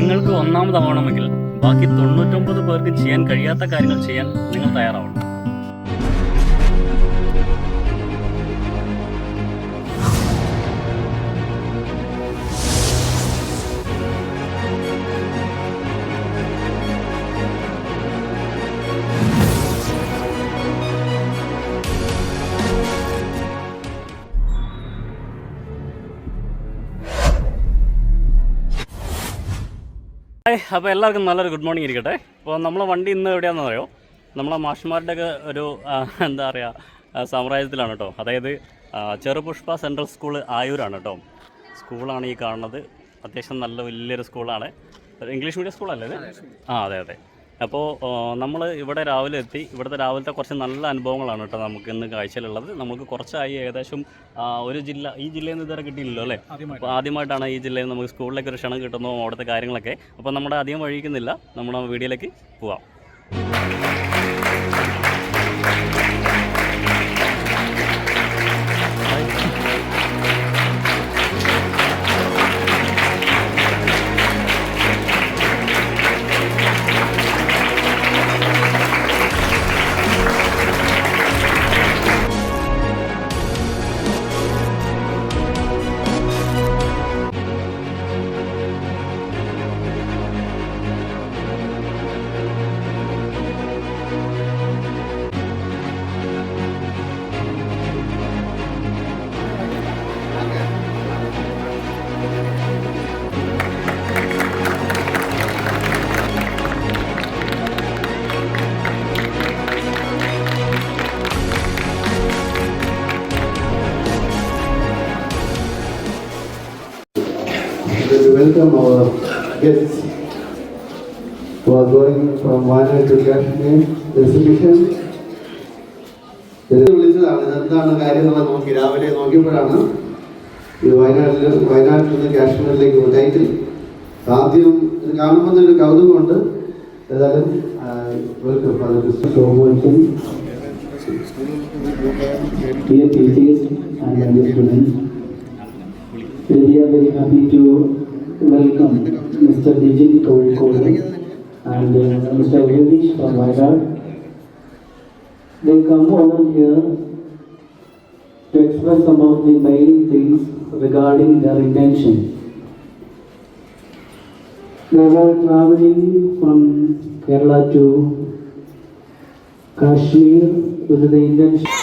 നിങ്ങൾക്ക് ഒന്നാമതാവണമെങ്കിൽ ബാക്കി തൊണ്ണൂറ്റൊമ്പത് പേർക്ക് ചെയ്യാൻ കഴിയാത്ത കാര്യങ്ങൾ ചെയ്യാൻ നിങ്ങൾ തയ്യാറാവണം. ഹായ് അപ്പോൾ എല്ലാവർക്കും നല്ലൊരു ഗുഡ് മോർണിംഗ് ഇരിക്കട്ടെ. അപ്പോൾ നമ്മളെ വണ്ടി ഇന്ന് എവിടെയാണെന്ന് അറിയോ? നമ്മളെ മാഷ്മാരുടെ ഒക്കെ ഒരു എന്താ പറയുക സാമ്രാജ്യത്തിലാണ് കേട്ടോ. അതായത് ചെറുപുഷ്പ സെൻട്രൽ സ്കൂൾ ആയൂരാണ് കേട്ടോ. സ്കൂളാണ് ഈ കാണുന്നത്. അത്യാവശ്യം നല്ല വലിയൊരു സ്കൂളാണ്. ഇംഗ്ലീഷ് മീഡിയം സ്കൂളല്ലേ ആ അതെ അതെ. അപ്പോൾ നമ്മൾ ഇവിടെ രാവിലെ എത്തി. ഇവിടുത്തെ രാവിലത്തെ കുറച്ച് നല്ല അനുഭവങ്ങളാണ് കേട്ടോ നമുക്ക് ഇന്ന് കാഴ്ചയിലുള്ളത്. നമുക്ക് കുറച്ചായി ഏകദേശം ഒരു ജില്ല ഈ ജില്ലയിൽ നിന്ന് ഇതുവരെ കിട്ടിയില്ലല്ലോ അല്ലേ? അപ്പോൾ ആദ്യമായിട്ടാണ് ഈ ജില്ലയിൽ നമുക്ക് സ്കൂളിലേക്ക് ഒരു ക്ഷണം കിട്ടുന്നു അവിടുത്തെ കാര്യങ്ങളൊക്കെ. അപ്പോൾ നമ്മുടെ അധികം വഴിക്കുന്നില്ല നമ്മുടെ വീഡിയോയിലേക്ക് പോവാം. Are going from Wayanad to Kashmir exhibition. ഇത് വിളിച്ചതാണ് ഇതെന്താണ് കാര്യം എന്നുള്ളത് നോക്കി രാവിലെ നോക്കിയപ്പോഴാണ് ഇത് വയനാട്ടിൽ വയനാട്ടിൽ നിന്ന് കാശ്മീരിലേക്ക് ടൈറ്റിൽ ആദ്യം ഇത് കാണുമ്പോൾ ഒരു കൗതുകമുണ്ട് ഏതായാലും dear teachers and dear students. We are very happy to welcome Mr. Dijit Kozhikode and uh, Mr. Yogesh from Vizag. They come over here to express some of the main things regarding their intention. They were traveling from Kerala to Kashmir with the intention.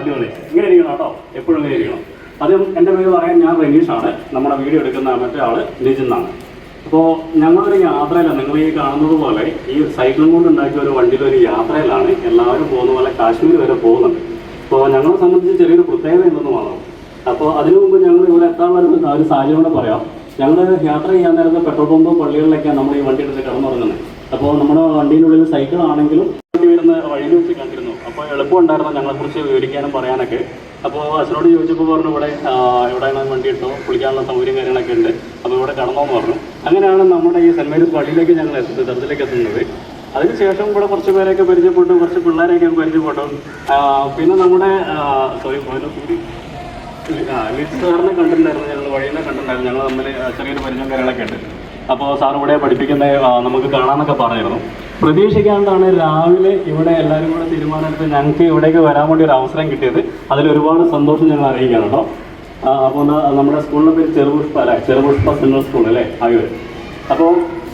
അടിപൊളി. ഇങ്ങനെ ഇരിക്കണം കേട്ടോ. എപ്പോഴും ഇങ്ങനെ ഇരിക്കണം. ആദ്യം എന്റെ പേര് പറയാൻ ഞാൻ റനീഷാണ് നമ്മുടെ വീഡിയോ എടുക്കുന്ന മറ്റേ ആൾ നിജിൻ എന്നാണ്. അപ്പോൾ ഞങ്ങളൊരു യാത്രയിലാണ്. നിങ്ങൾ ഈ കാണുന്നത് പോലെ ഈ സൈക്കിൾ കൊണ്ട് ഉണ്ടാക്കിയ ഒരു വണ്ടിയിലൊരു യാത്രയിലാണ് എല്ലാവരും പോകുന്ന പോലെ കാശ്മീർ വരെ പോകുന്നുണ്ട് അപ്പോൾ ഞങ്ങളെ സംബന്ധിച്ച് ചെറിയൊരു പ്രത്യേകത ഉണ്ടെന്ന് മാത്രം അപ്പോൾ അതിനു മുമ്പ് ഞങ്ങൾ ഇവിടെ എത്താനുള്ള ഒരു സാഹചര്യം കൂടെ പറയാം. ഞങ്ങൾ യാത്ര ചെയ്യാൻ നേരത്തെ പെട്രോൾ പമ്പ് പള്ളികളിലൊക്കെയാണ് നമ്മൾ ഈ വണ്ടി എടുത്ത് കിടന്നുറങ്ങുന്നത്. അപ്പോൾ നമ്മുടെ വണ്ടിയിനുള്ളിൽ സൈക്കിൾ ആണെങ്കിലും വണ്ടി വരുന്ന വഴിയിൽ വെച്ച് കണ്ടിരുന്നു അപ്പോൾ എളുപ്പമുണ്ടായിരുന്നു ഞങ്ങളെക്കുറിച്ച് വിവരിക്കാനും പറയാനൊക്കെ. അപ്പോൾ അച്ഛനോട് ചോദിച്ചപ്പോൾ പറഞ്ഞു ഇവിടെ എവിടെയാണ് വണ്ടി ഇട്ടോ കുളിക്കാനുള്ള സൗകര്യം കാര്യങ്ങളൊക്കെ ഉണ്ട്. അപ്പോൾ ഇവിടെ കടന്നോന്ന് പറഞ്ഞു. അങ്ങനെയാണ് നമ്മുടെ ഈ സെന്റ് മേരീസ് പള്ളിയിലേക്ക് ഞങ്ങൾ എത്തുന്നത് തരത്തിലേക്ക് എത്തുന്നത്. അതിനുശേഷം ഇവിടെ കുറച്ച് പേരെയൊക്കെ പരിചയപ്പെട്ടു കുറച്ച് പിള്ളേരെയൊക്കെ പരിചയപ്പെട്ടു. പിന്നെ നമ്മുടെ സോറി ലിറ്റ് സാറിനെ കണ്ടിട്ടുണ്ടായിരുന്നു ഞങ്ങൾ വഴിയെ കണ്ടിട്ടുണ്ടായിരുന്നു. ഞങ്ങൾ തമ്മിൽ ചെറിയൊരു പരിചയം കാര്യങ്ങളൊക്കെ ഉണ്ട്. അപ്പോൾ സാർ ഇവിടെ പഠിപ്പിക്കുന്ന നമുക്ക് കാണാമെന്നൊക്കെ പറഞ്ഞിരുന്നു. പ്രതീക്ഷിക്കാണ്ടാണ് രാവിലെ ഇവിടെ എല്ലാവരും കൂടെ തീരുമാനമെടുത്ത് ഞങ്ങൾക്ക് ഇവിടേക്ക് വരാൻ വേണ്ടി ഒരു അവസരം കിട്ടിയത്. അതിൽ ഒരുപാട് സന്തോഷം ഞങ്ങൾ അറിയിക്കുകയാണ് കേട്ടോ. അപ്പോൾ നമ്മുടെ സ്കൂളിന്റെ പേര് ചെറുപുഷ്പ അല്ലെ? ചെറുപുഷ്പ സെൻട്രൽ സ്കൂൾ അല്ലേ? ആയുർ. അപ്പോൾ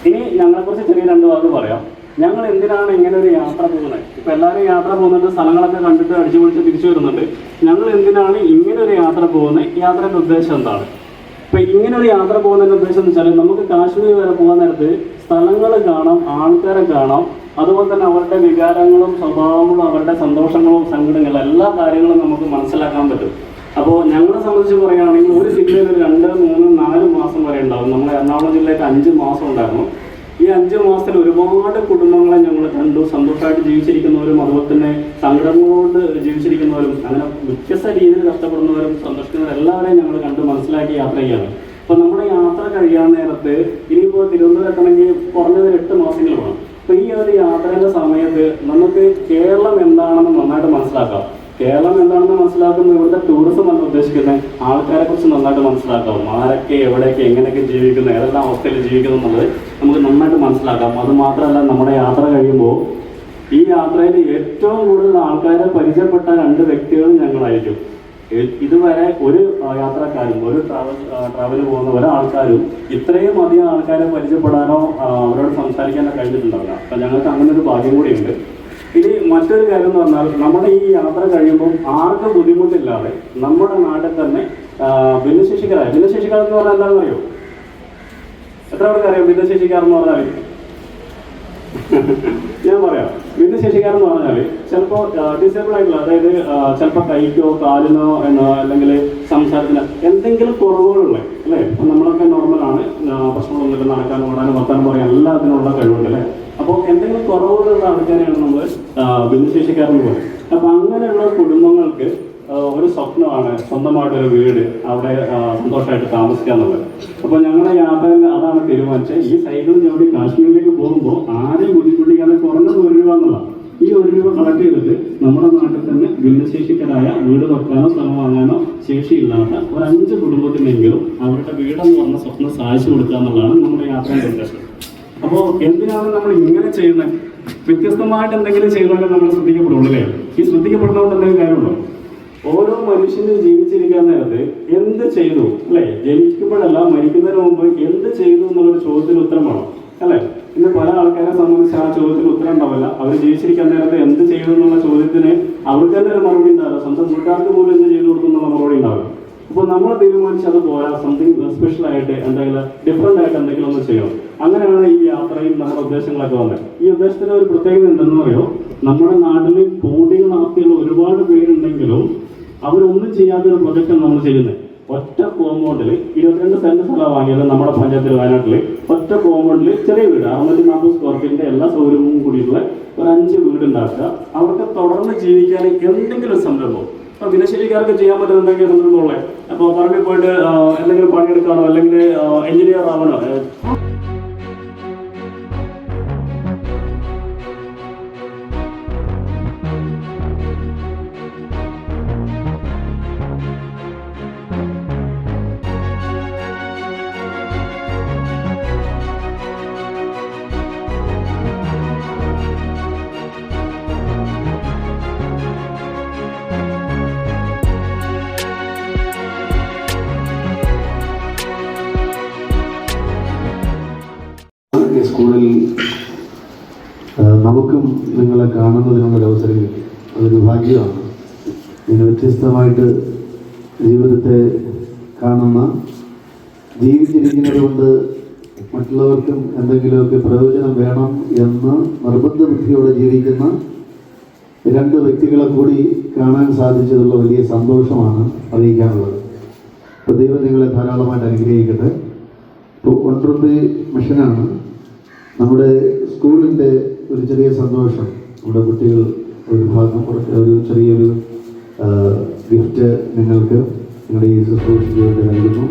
ഇനി ഞങ്ങളെക്കുറിച്ച് ചെറിയ രണ്ട് വാക്ക് പറയാം. ഞങ്ങൾ എന്തിനാണ് ഇങ്ങനെ ഒരു യാത്ര പോകുന്നത്? ഇപ്പൊ എല്ലാവരും യാത്ര പോകുന്നുണ്ട് സ്ഥലങ്ങളൊക്കെ കണ്ടിട്ട് അടിച്ചു പൊളിച്ച് തിരിച്ചു വരുന്നുണ്ട്. ഞങ്ങൾ എന്തിനാണ് ഇങ്ങനെ ഒരു യാത്ര പോകുന്നത്? യാത്രയുടെ ഉദ്ദേശം എന്താണ്? ഇപ്പൊ ഇങ്ങനെ ഒരു യാത്ര പോകുന്നതിന്റെ ഉദ്ദേശം എന്ന് വെച്ചാൽ നമുക്ക് കാശ്മീർ വരെ പോകാൻ നേരത്ത് സ്ഥലങ്ങൾ കാണാം ആൾക്കാരെ കാണാം. അതുപോലെ തന്നെ അവരുടെ വികാരങ്ങളും സ്വഭാവങ്ങളും അവരുടെ സന്തോഷങ്ങളും സങ്കടങ്ങളും എല്ലാ കാര്യങ്ങളും നമുക്ക് മനസ്സിലാക്കാൻ പറ്റും. അപ്പോൾ ഞങ്ങളെ സംബന്ധിച്ച് പറയുകയാണെങ്കിൽ ഒരു ജില്ലയിൽ ഒരു രണ്ട് മൂന്ന് നാല് മാസം വരെ ഉണ്ടാവും. നമ്മൾ എറണാകുളം ജില്ലയിലേക്ക് അഞ്ച് മാസം ഉണ്ടായിരുന്നു. ഈ അഞ്ച് മാസത്തിൽ ഒരുപാട് കുടുംബങ്ങളെ ഞങ്ങൾ കണ്ടു ജീവിച്ചിരിക്കുന്നവരും അതുപോലെ തന്നെ സങ്കടങ്ങളോട് ജീവിച്ചിരിക്കുന്നവരും അങ്ങനെ വ്യത്യസ്ത രീതിയിൽ കഷ്ടപ്പെടുന്നവരും സന്തോഷിക്കുന്നവരും എല്ലാവരെയും ഞങ്ങൾ കണ്ട് മനസ്സിലാക്കി യാത്ര ചെയ്യാണ്. അപ്പൊ നമ്മുടെ യാത്ര കഴിയാൻ നേരത്ത് ഇനിയിപ്പോൾ തിരുവനന്തപുരം എത്തണമെങ്കിൽ കുറഞ്ഞത് എട്ട് മാസങ്ങൾ വേണം. അപ്പൊ ഈ ഒരു യാത്രയുടെ സമയത്ത് നമുക്ക് കേരളം എന്താണെന്ന് നന്നായിട്ട് മനസ്സിലാക്കാം. കേരളം എന്താണെന്ന് മനസ്സിലാക്കുന്ന ഇവിടുത്തെ ടൂറിസം എന്ന് ഉദ്ദേശിക്കുന്നത് ആൾക്കാരെ കുറിച്ച് നന്നായിട്ട് മനസ്സിലാക്കാം. ആരൊക്കെ എവിടെയൊക്കെ എങ്ങനെയൊക്കെ ജീവിക്കുന്നു ഏതെല്ലാം അവസ്ഥയിൽ ജീവിക്കുന്നു എന്നുള്ളത് നമുക്ക് നന്നായിട്ട് മനസ്സിലാക്കാം. അത് മാത്രമല്ല നമ്മുടെ യാത്ര കഴിയുമ്പോൾ ഈ യാത്രയിൽ ഏറ്റവും കൂടുതൽ ആൾക്കാരെ പരിചയപ്പെട്ട രണ്ട് വ്യക്തികളും ഞങ്ങളായിരിക്കും. ഇതുവരെ ഒരു യാത്രക്കാരും ഒരു ട്രാവൽ ട്രാവൽ പോകുന്ന ഒരാൾക്കാരും ഇത്രയും അധികം ആൾക്കാരെ പരിചയപ്പെടാനോ അവരോട് സംസാരിക്കാനോ കഴിഞ്ഞിട്ടുണ്ടാവില്ല. അപ്പം ഞങ്ങൾക്ക് അങ്ങനെ ഒരു ഭാഗ്യം കൂടിയുണ്ട്. ഇനി മറ്റൊരു കാര്യം എന്ന് പറഞ്ഞാൽ നമ്മുടെ ഈ യാത്ര കഴിയുമ്പോൾ ആർക്കും ബുദ്ധിമുട്ടില്ലാതെ നമ്മുടെ നാട്ടിൽ തന്നെ ഭിന്നശേഷിക്കാരായി ഭിന്നശേഷിക്കാർ എന്ന് പറഞ്ഞാൽ എന്താണെന്ന് അറിയോ എത്ര പേർക്കറിയാം ഭിന്നശേഷിക്കാർ എന്ന് പറഞ്ഞാൽ? ഞാൻ പറയാം. ഭിന്നശേഷിക്കാരെന്ന് പറഞ്ഞാൽ ചിലപ്പോൾ ഡിസേബിൾ ആയിട്ടുള്ള അതായത് ചിലപ്പോൾ കൈക്കോ കാലിനോ എന്നോ അല്ലെങ്കിൽ സംസാരത്തിന് എന്തെങ്കിലും കുറവുകളുള്ള അല്ലേ? അപ്പം നമ്മളൊക്കെ നോർമലാണ് പ്രശ്നങ്ങളൊന്നുമില്ല. നടക്കാനും ഓടാനും വർത്താനും പറയാൻ എല്ലാത്തിനുള്ള കഴിവുണ്ട് അല്ലേ? അപ്പോൾ എന്തെങ്കിലും കുറവുകളുള്ള ആൾക്കാരെയാണ് നമ്മൾ ഭിന്നശേഷിക്കാരെന്ന് പറയും അപ്പം അങ്ങനെയുള്ള കുടുംബങ്ങൾക്ക് ഒരു സ്വപ്നമാണ് സ്വന്തമായിട്ടൊരു വീട് അവിടെ സന്തോഷമായിട്ട് താമസിക്കുക എന്നുള്ളത് അപ്പോൾ യാത്രയിൽ അതാണ് തീരുമാനിച്ചത്. ഈ സൈഡിൽ ഞങ്ങൾ കാശ്മീരിലേക്ക് പോകുമ്പോൾ ആരെയും ബുദ്ധിമുട്ടിക്കാതെ കുറഞ്ഞത് ഒരു രൂപ എന്നുള്ളതാണ്. ഈ ഒരു രൂപ കളക്ട് ചെയ്തിട്ട് നമ്മുടെ നാട്ടിൽ തന്നെ ഭിന്നശേഷിക്കരായ വീട് വെക്കാനോ സ്ഥലം വാങ്ങാനോ ശേഷിയില്ലാത്ത ഒരു അഞ്ച് കുടുംബത്തിനെങ്കിലും അവരുടെ വീടെന്ന് പറഞ്ഞ സ്വപ്നം സാധിച്ചു കൊടുക്കുക എന്നുള്ളതാണ് നമ്മുടെ യാത്രയുടെ ഉദ്ദേശം. അപ്പോൾ എന്തിനാണ് നമ്മൾ ഇങ്ങനെ ചെയ്യുന്നത്? വ്യത്യസ്തമായിട്ട് എന്തെങ്കിലും ചെയ്യുന്നവരെ നമ്മൾ ശ്രദ്ധിക്കപ്പെടുള്ളൂ അല്ലേ? ഈ ശ്രദ്ധിക്കപ്പെടുന്നതുകൊണ്ട് എന്തെങ്കിലും കാര്യമുണ്ടോ? ഓരോ മനുഷ്യനും ജീവിച്ചിരിക്കാൻ നേരത്ത് എന്ത് ചെയ്തു? അല്ലെ? ജനിക്കുമ്പോഴല്ല മരിക്കുന്നതിന് മുമ്പ് എന്ത് ചെയ്തു എന്നുള്ളൊരു ചോദ്യത്തിന് ഉത്തരം വേണം അല്ലേ? ഇന്ന് പല ആൾക്കാരെ സംബന്ധിച്ച് ആ ചോദ്യത്തിന് ഉത്തരം ഉണ്ടാവില്ല. അവർ ജീവിച്ചിരിക്കാൻ നേരത്ത് എന്ത് ചെയ്തു എന്നുള്ള ചോദ്യത്തിന് അവർക്ക് തന്നെ ഒരു മറുപടി ഉണ്ടാവില്ല. സ്വന്തം വീട്ടുകാർക്ക് പോലും എന്ത് ചെയ്തു കൊടുക്കും എന്നുള്ള മറുപടി ഉണ്ടാവില്ല. അപ്പോൾ നമ്മൾ തീരുമാനിച്ച് അത് പോരാ. സംതിങ് സ്പെഷ്യൽ ആയിട്ട് എന്തെങ്കിലും ഡിഫറെന്റ് ആയിട്ട് എന്തെങ്കിലും ഒന്ന് ചെയ്യണം. അങ്ങനെയാണ് ഈ യാത്രയും നമ്മുടെ ഉദ്ദേശങ്ങളൊക്കെ വന്നത്. ഈ ഉദ്ദേശത്തിന് ഒരു പ്രത്യേകത എന്തെന്ന് പറയുമോ നമ്മുടെ നാട്ടിൽ കോടികളാക്കിയുള്ള ഒരുപാട് പേരുണ്ടെങ്കിലും അവരൊന്നും ചെയ്യാത്ത ഒരു പ്രൊജക്റ്റാണ് നമ്മൾ ചെയ്യുന്നത്. ഒറ്റ കോമ്പൗണ്ടിൽ ഇരുപത്തിരണ്ട് സെന്റ് സ്ഥലം വാങ്ങിയത് നമ്മുടെ പഞ്ചായത്തിൽ വയനാട്ടിൽ ഒറ്റ കോമ്പൗണ്ടിൽ ചെറിയ വീട് അറുന്നൂറ്റി നാൽപ്പത് സ്ക്വയർ ഫീറ്റിന്റെ എല്ലാ സൗകര്യവും കൂടിയിട്ടുള്ള ഒരു അഞ്ച് വീട് ഉണ്ടാക്കുക. അവർക്ക് തുടർന്ന് ജീവിക്കാൻ എന്തെങ്കിലും സംരംഭം അപ്പൊ ഭിന്നശേഷിക്കാർക്ക് ചെയ്യാൻ പറ്റുന്ന എന്തെങ്കിലും സംരംഭമുള്ളത് അപ്പോൾ പറമ്പിൽ പോയിട്ട് എന്തെങ്കിലും പണിയെടുക്കാനോ അല്ലെങ്കിൽ എഞ്ചിനീയർ ആവാനോ? നിങ്ങളെ കാണുന്നതിനുള്ള അവസരം കിട്ടി. അതൊരു ഭാഗ്യമാണ്. ഇങ്ങനെ വ്യത്യസ്തമായിട്ട് ജീവിതത്തെ കാണുന്ന ജീവിച്ചിരിക്കുന്നത് കൊണ്ട് മറ്റുള്ളവർക്കും എന്തെങ്കിലുമൊക്കെ പ്രയോജനം വേണം എന്ന് നിർബന്ധ ബുദ്ധിയോടെ ജീവിക്കുന്ന രണ്ട് വ്യക്തികളെ കൂടി കാണാൻ സാധിച്ചതുള്ള വലിയ സന്തോഷമാണ് അറിയിക്കാനുള്ളത്. അപ്പോൾ ദൈവം നിങ്ങളെ ധാരാളമായിട്ട് അനുഗ്രഹിക്കട്ടെ. ഇപ്പോൾ ഒൻട്രമ്പി മിഷനാണ്. നമ്മുടെ സ്കൂളിന്റെ ഒരു ചെറിയ സന്തോഷം. നമ്മുടെ കുട്ടികൾ ഒരു ഭാഗം ഒരു ചെറിയൊരു ഗിഫ്റ്റ് നിങ്ങൾക്ക് നിങ്ങളുടെ ഈ വേണ്ടി നൽകുന്നു.